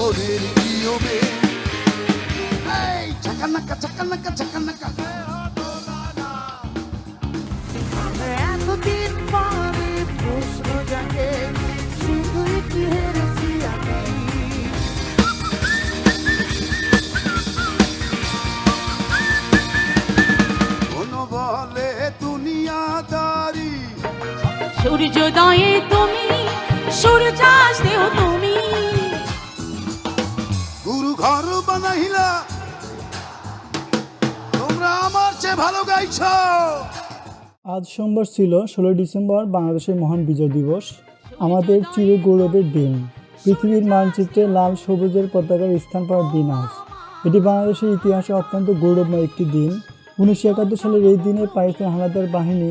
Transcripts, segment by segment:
তোদের কি হবে এই চাকানাকা চাকানাকা চাকানাকা এতদিন পরে প্রশ্ন জাগে শুধুই কি হেরেছি আমি কোন বলে দুনিয়াদারি সূর্যোদয়ে তুমি সূর্যাস্তেও তুমি আমার ভালো গাইছো। আজ সোমবার ছিল ষোলোই ডিসেম্বর বাংলাদেশের মহান বিজয় দিবস। আমাদের চির গৌরবের দিন। পৃথিবীর মানচিত্রে লাল সবুজের পতাকার স্থান পাওয়ার দিন আজ। এটি বাংলাদেশের ইতিহাসে অত্যন্ত গৌরবময় একটি দিন। উনিশশো একাত্তর সালের এই দিনে পাকিস্তান হানাদার বাহিনী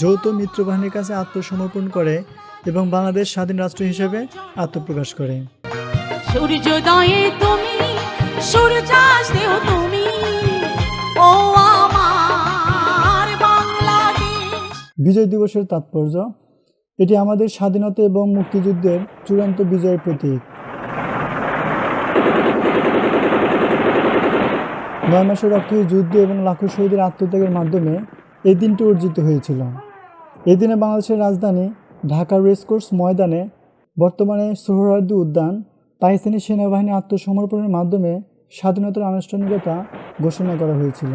যৌথ মিত্রবাহিনীর কাছে আত্মসমর্পণ করে এবং বাংলাদেশ স্বাধীন রাষ্ট্র হিসেবে আত্মপ্রকাশ করে। সূর্যোদয়ে তুমি সূর্যাস্তেও বিজয় দিবসের তাৎপর্য, এটি আমাদের স্বাধীনতা এবং মুক্তিযুদ্ধের চূড়ান্ত বিজয়ের প্রতীক। নয় মাসের রক্তী যুদ্ধ এবং লাখো শহীদের আত্মত্যাগের মাধ্যমে এই দিনটি অর্জিত হয়েছিল। এই দিনে বাংলাদেশের রাজধানী ঢাকার রেসকোর্স ময়দানে বর্তমানে সোহরাওয়ার্দী উদ্যান, পাকিস্তানি সেনাবাহিনী আত্মসমর্পণের মাধ্যমে স্বাধীনতার আনুষ্ঠানিকতা ঘোষণা করা হয়েছিল।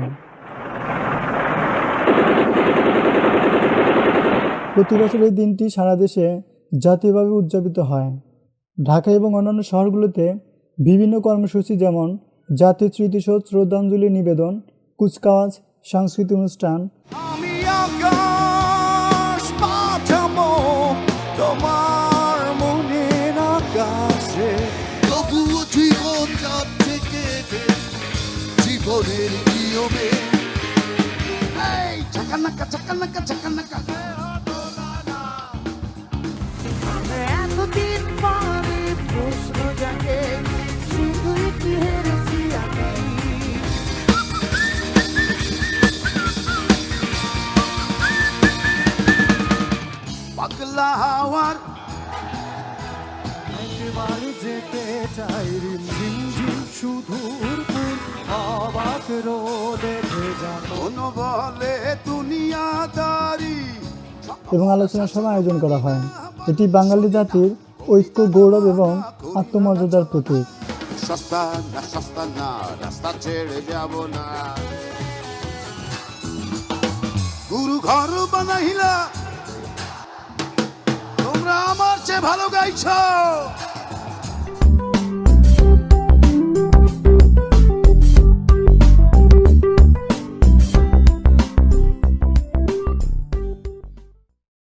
প্রতি বছর এই দিনটি সারা দেশে জাতীয়ভাবে উদযাপিত হয়। ঢাকা এবং অন্যান্য শহরগুলোতে বিভিন্ন কর্মসূচি যেমন জাতীয় স্মৃতিসৌধ, শ্রদ্ধাঞ্জলি নিবেদন, কুচকাওয়াজ, সাংস্কৃতিক অনুষ্ঠান। জীবনের নিয়মে। চাকানাকা চাকানাকা চাকানাকা পাগলা হাওয়ার একবার যেতে চাই রিমঝিম ঝিম সুদূর অবাক রোদে ভেজা কোন বলে দুনিয়াদারি। এবং আলোচনা সভা আয়োজন করা হয়। এটি বাঙালি জাতির ঐক্য গৌরব এবং আত্মমর্যাদার প্রতীক। সস্তা না সস্তা না রাস্তা ছেড়ে যাব না। গুরু ঘর বানাইলা তোমরা আমার চেয়ে ভালো গাইছো।